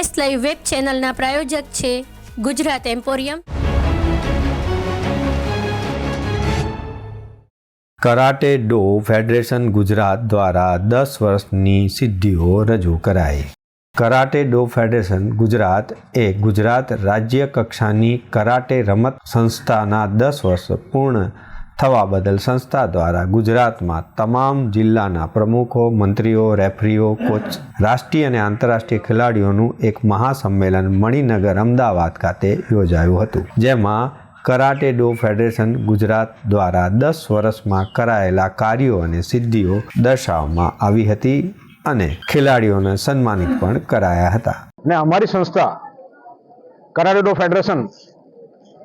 Sports live web ચેનલના પ્રાયોજક છે Gujarat emporium. Karate do federation Gujarat દ્વારા દસ વર્ષની સિદ્ધિઓ રજૂ કરાઈ. કરાટે ડો ફેડરેશન ગુજરાત એ ગુજરાત રાજ્ય કક્ષાની કરાટે રમત સંસ્થાના દસ વર્ષ પૂર્ણ થવા બદલ સંસ્થા દ્વારા ગુજરાતમાં તમામ જિલ્લાના પ્રમુખો, મંત્રીઓ, રેફરીઓ, કોચ, રાષ્ટ્રીય અને આંતરરાષ્ટ્રીય ખેલાડીઓનું એક મહાસંમેલન મણિનગર અમદાવાદ ખાતે યોજાયું હતું, જેમાં કરાટે ડો ફેડરેશન ગુજરાત દ્વારા દસ વર્ષમાં કરાયેલા કાર્યો અને સિદ્ધિઓ દર્શાવવામાં આવી હતી અને ખેલાડીઓને સન્માનિત પણ કરાયા હતા. ને અમારી સંસ્થા કરાટેડો ફેડરેશન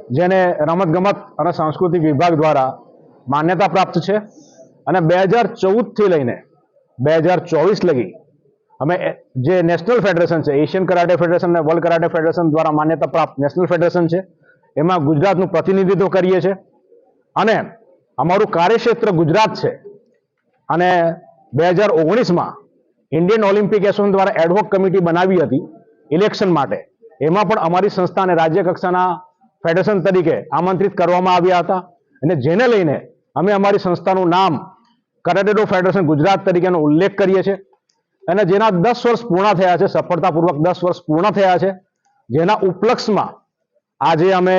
જેને રમતગમત અને સાંસ્કૃતિક વિભાગ દ્વારા માન્યતા પ્રાપ્ત છે. અને બે હજાર ચૌદથી લઈને બે હજાર ચોવીસ લગી અમે જે નેશનલ ફેડરેશન છે, એશિયન કરાટે ફેડરેશન અને વર્લ્ડ કરાટે ફેડરેશન દ્વારા માન્યતા પ્રાપ્ત નેશનલ ફેડરેશન છે, એમાં ગુજરાતનું પ્રતિનિધિત્વ કરીએ છીએ અને અમારું કાર્યક્ષેત્ર ગુજરાત છે. અને બે હજાર ઓગણીસમાં ઇન્ડિયન ઓલિમ્પિક એસોસિએશન દ્વારા એડવોક કમિટી બનાવી હતી ઇલેક્શન માટે. એમાં પણ અમારી સંસ્થાને રાજ્ય કક્ષાના ફેડરેશન તરીકે આમંત્રિત કરવામાં આવ્યા હતા. અને જેને લઈને અમે અમારી સંસ્થાનું નામ કરાટેડો ફેડરેશન ગુજરાત તરીકેનો ઉલ્લેખ કરીએ છીએ. અને જેના દસ વર્ષ પૂર્ણ થયા છે, સફળતાપૂર્વક દસ વર્ષ પૂર્ણ થયા છે, જેના ઉપલક્ષમાં આજે અમે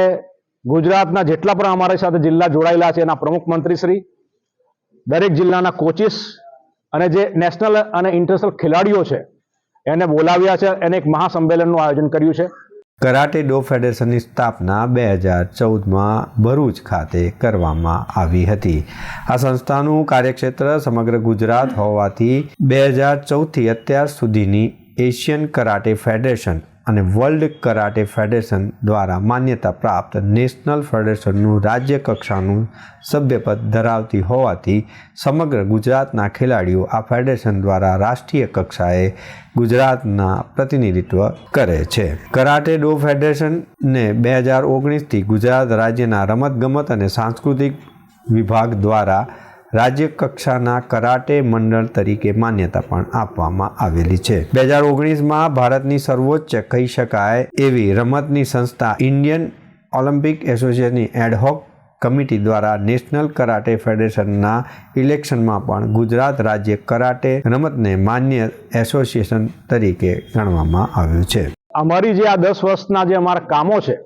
ગુજરાતના જેટલા પણ અમારી સાથે જિલ્લા જોડાયેલા છે, એના પ્રમુખ મંત્રીશ્રી, દરેક જિલ્લાના કોચિસ અને જે નેશનલ અને ઇન્ટરનેશનલ ખેલાડીઓ છે, એને બોલાવ્યા છે એને એક મહાસંમેલનનું આયોજન કર્યું છે. કરાટે ડો ફેડરેશનની સ્થાપના બે હજાર ચૌદમાં ભરૂચ ખાતે કરવામાં આવી હતી. આ સંસ્થાનું કાર્યક્ષેત્ર સમગ્ર ગુજરાત હોવાથી બે હજાર ચૌદથી અત્યાર સુધીની એશિયન કરાટે ફેડરેશન અને વર્લ્ડ કરાટે ફેડરેશન દ્વારા માન્યતા પ્રાપ્ત નેશનલ ફેડરેશનનું રાજ્ય કક્ષાનું સભ્યપદ ધરાવતી હોવાથી સમગ્ર ગુજરાતના ખેલાડીઓ આ ફેડરેશન દ્વારા રાષ્ટ્રીય કક્ષાએ ગુજરાતના પ્રતિનિધિત્વ કરે છે. કરાટે ડો ફેડરેશનને બે હજાર ઓગણીસથી ગુજરાત રાજ્યના રમતગમત અને સાંસ્કૃતિક વિભાગ દ્વારા રાજ્ય કક્ષાના કરાટે મંડળ તરીકે માન્યતા પણ આપવામાં આવેલી છે. બે હજાર ઓગણીસમાં ભારતની સર્વોચ્ચ કહી શકાય એવી રમતની સંસ્થા ઇન્ડિયન ઓલિમ્પિક એસોસિએશનની એડહોક કમિટી દ્વારા નેશનલ કરાટે ફેડરેશનના ઇલેક્શનમાં પણ ગુજરાત રાજ્ય કરાટે રમતને માન્ય એસોસિએશન તરીકે ગણવામાં આવ્યું છે. અમારી જે આ દસ વર્ષના જે અમારા કામો છે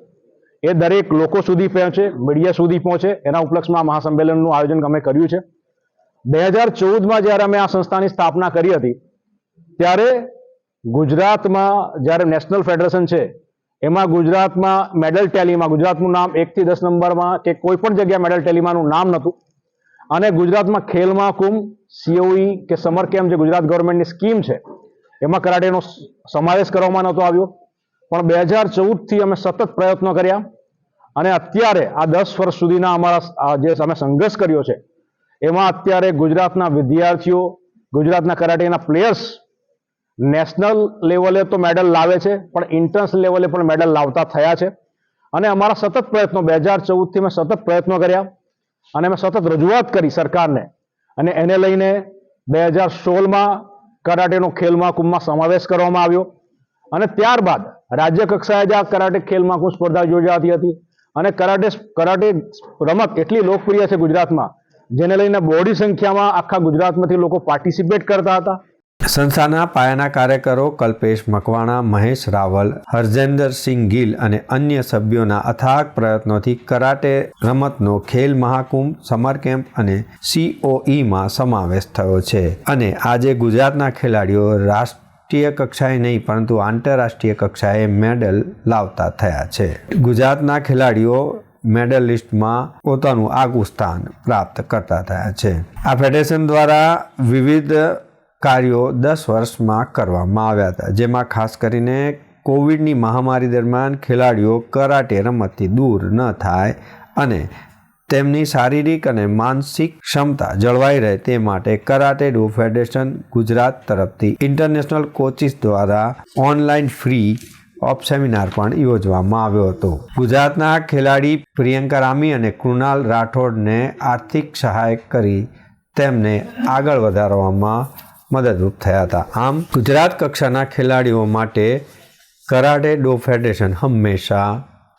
એ દરેક લોકો સુધી પહોંચે, મીડિયા સુધી પહોંચે. એના ઉપલક્ષમાં મહાસંમેલનનું આયોજન અમે કર્યું છે. બે હજાર ચૌદમાં જ્યારે અમે આ સંસ્થાની સ્થાપના કરી હતી, ત્યારે ગુજરાતમાં જ્યારે નેશનલ ફેડરેશન છે, એમાં ગુજરાતમાં મેડલ ટેલીમાં, ગુજરાતનું નામ એકથી દસ નંબરમાં કે કોઈ પણ જગ્યાએ મેડલ ટેલીમાંનું નામ નહોતું. અને ગુજરાતમાં ખેલ મહાકુંભ સીઓઈ કે સમર કેમ્પ જે ગુજરાત ગવર્મેન્ટની સ્કીમ છે, એમાં કરાટેનો સમાવેશ કરવામાં નહોતો આવ્યો. પણ બે હજાર ચૌદથી અમે સતત પ્રયત્નો કર્યા અને અત્યારે આ દસ વર્ષ સુધીના અમારા જે અમે સંઘર્ષ કર્યો છે, એમાં અત્યારે ગુજરાતના વિદ્યાર્થીઓ, ગુજરાતના કરાટેના પ્લેયર્સ નેશનલ લેવલે તો મેડલ લાવે છે, પણ ઇન્ટરનેશનલ લેવલે પણ મેડલ લાવતા થયા છે. અને અમારા સતત પ્રયત્નો, બે હજાર ચૌદથી મેં સતત પ્રયત્નો કર્યા અને મેં સતત રજૂઆત કરી સરકારને અને એને લઈને બે હજાર સોળમાં કરાટેનો ખેલ મહાકુંભમાં સમાવેશ કરવામાં આવ્યો. અને ત્યારબાદ રાજ્ય કક્ષાએ જ આ કરાટે ખેલ મહાકુંભ સ્પર્ધા યોજાતી હતી. અને કરાટે કરાટે રમત એટલી લોકપ્રિય છે ગુજરાતમાં, જેને લઈને બોડી સંખ્યામાં આખા ગુજરાતમાંથી લોકો પાર્ટિસિપેટ કરતા હતા. સંસ્થાના પાયાના કાર્યકરો કલ્પેશ મકવાણા, મહેશ રાવલ હરજેન્દરસિંહ ગિલ અને અન્ય સભ્યોના અથાગ પ્રયત્નોથી કરાટે રમતનો ખેલ મહાકુંભ, સમર કેમ્પ અને સીઓઈમાં સમાવેશ થયો છે. અને આજે ગુજરાતના ખેલાડીઓ રાષ્ટ્રીય કક્ષાએ નહીં, પરંતુ આંતરરાષ્ટ્રીય કક્ષાએ મેડલ લાવતા થયા છે. ગુજરાતના ખેલાડીઓ મેડલ લિસ્ટમાં પોતાનું આગવું સ્થાન પ્રાપ્ત કરતા થયા છે. આ ફેડરેશન દ્વારા વિવિધ કાર્યો દસ વર્ષમાં કરવામાં આવ્યા હતા, જેમાં ખાસ કરીને કોવિડની મહામારી દરમિયાન ખેલાડીઓ કરાટે રમતથી દૂર ન થાય અને તેમની શારીરિક અને માનસિક ક્ષમતા જળવાઈ રહે તે માટે કરાટે ડો ફેડરેશન ગુજરાત તરફથી ઇન્ટરનેશનલ કોચિસ દ્વારા ઓનલાઈન ફ્રી ઓફ સેમિનાર પણ યોજવામાં આવ્યો હતો. ગુજરાતના ખેલાડી પ્રિયંકા રામી અને કૃણાલ રાઠોડને આર્થિક સહાય કરી તેમને આગળ વધારવામાં મદદરૂપ થયા હતા. આમ, ગુજરાત કક્ષાના ખેલાડીઓ માટે કરાટે ડો ફેડરેશન હંમેશા